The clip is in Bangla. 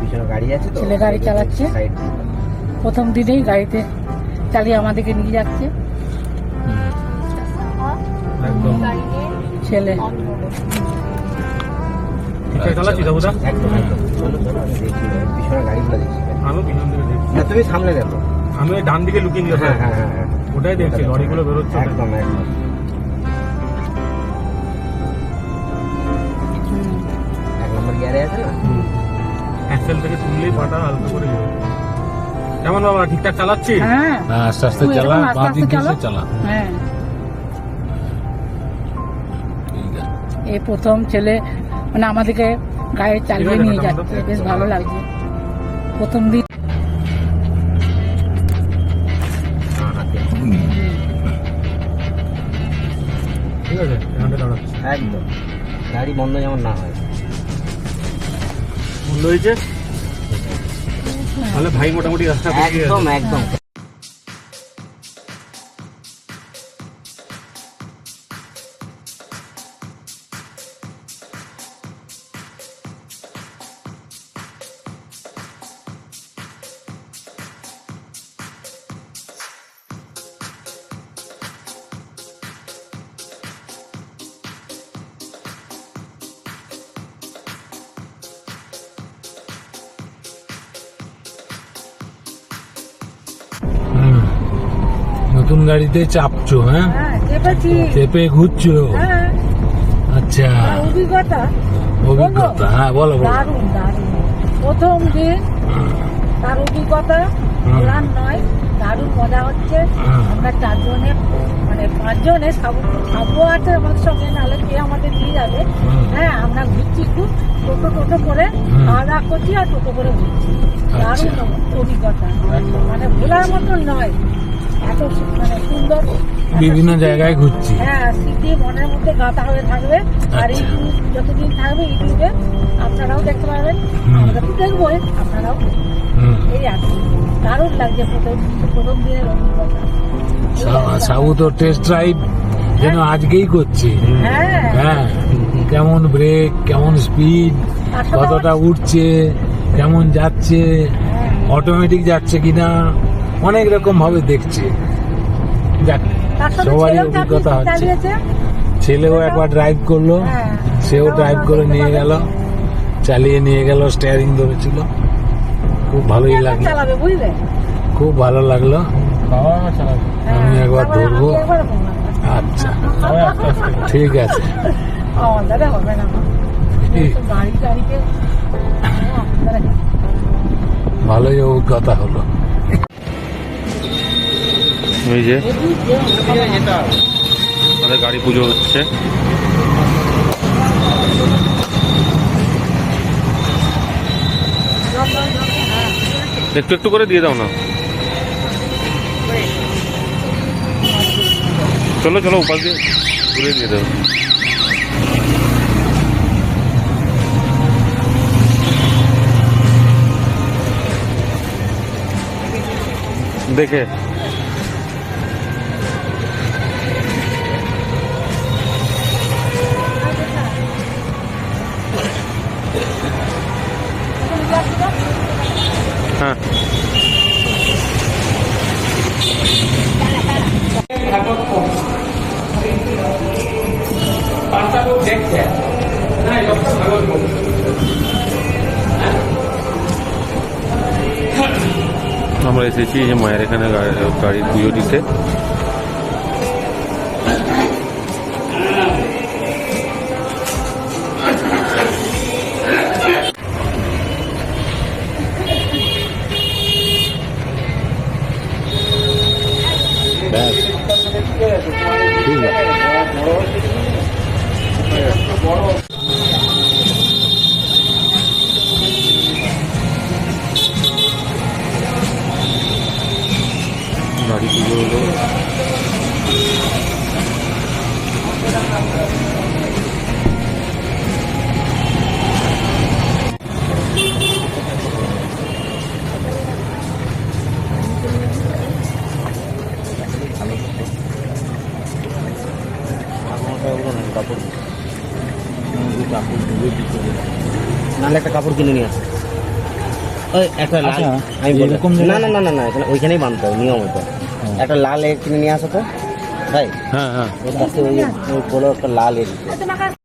পিছনে গাড়ি আছে তো ছেলে গাড়ি চালাচ্ছে। প্রথম দিনেই গাড়িতে চালিয়ে আমাদেরকে নিয়ে যাচ্ছে। একদম। ছেলে। তুমি সামনে দেখো। আমি ডান দিকে লুকিয়ে নিয়ে হ্যাঁ হ্যাঁ হ্যাঁ হ্যাঁ। ওটাই দেখছি লরিগুলো বেরোচ্ছে একদম একদম। এক নম্বর গিয়ারে আছে না? হ্যান্ডসেল থেকে তুললেই পাটা হালকা করে যাবে। কেমন বাবা ঠিকঠাক চালাচ্ছি হ্যাঁ। আস্তে আস্তে চালা বাঁ দিকে চালা। হ্যাঁ। এই প্রথম ছেলে মানে আমাদেরকে গাড়ি চালিয়ে নিয়ে। যাচ্ছে। বেশ ভালো লাগছে প্রথম দিন। ঠিক আছে একদম। গাড়ি বন্ধ যেমন না হয়। মূল্য হয়েছে তাহলে ভাই মোটামুটি রাস্তা একদম একদম। নতুন গাড়িতে চাপছো হ্যাঁ? হ্যাঁ চেপে ঘুরছো? হ্যাঁ। আচ্ছা। অভিজ্ঞতা। অভিজ্ঞতা। হ্যাঁ বলো বলো। প্রথম দিন তার অভিজ্ঞতা। প্ল্যান নয় দারুণ মজা হচ্ছে। আমরা চারজনে মানে পাঁচজনে সাবু সাবু আছে আমাদের সঙ্গে নাহলে কে আমাদের নিয়ে যাবে? হ্যাঁ আমরা ঘুরছি খুব টোটো টোটো করে। খাওয়া দাওয়া করছি আর টোটো করে ঘুরছি। দারুণ আচ্ছা। অভিজ্ঞতা। মানে ভোলার মতন নয়। এত মানে সুন্দর বিভিন্ন জায়গায় ঘুরছি। হ্যাঁ স্মৃতি মনের মধ্যে গাঁথা হয়ে থাকবে। আর আচ্ছা। যতদিন থাকবে ইউটিউবে আপনারাও দেখতে পাবেন আমরা তো দেখবোই আপনারাও এই আর দারুণ লাগছে প্রথম প্রথম দিনের অভিজ্ঞতা। সা- সাবু টেস্ট ড্রাইভ যেন আজকেই করছে। হ্যাঁ। হ্যাঁ কেমন ব্রেক কেমন স্পিড কতটা উঠছে কেমন যাচ্ছে হ্যাঁ। অটোমেটিক যাচ্ছে কিনা অনেক রকম ভাবে দেখছে। যাক সবারই ছেলেও অভিজ্ঞতা হচ্ছে। ছেলেও একবার ড্রাইভ করল হ্যাঁ। সেও ড্রাইভ করে নিয়ে গেল। চালিয়ে নিয়ে গেল স্টিয়ারিং ধরেছিল। খুব ভালোই লাগল। খুব ভালো লাগল। আমি হ্যাঁ, একবার ধরবো। আমি একবার বললাম। আচ্ছা। ঠিক আছে। আপনারা ভালোই অভিজ্ঞতা হলো। আমাদের গাড়ি পুজো হচ্ছে। একটু একটু করে দিয়ে দাও না। চলো চলো উপাস দিয়ে ঘুরে দিয়ে দাও। দেখে। হ্যাঁ। আমরা এসেছি যে মায়ের এখানে গাড়ি পুজো দিতে। নাহলে একটা কাপড় কিনে নিয়ে আসো। ওই একটা লাল আচ্ছা, আমি এরকম না না না না না এখানে ওইখানেই বানতে হবে নিয়ম এটা একটা লাল এ কিনে নিয়ে আসো তো তাই? হ্যাঁ হ্যাঁ। ওই বড় একটা লাল এ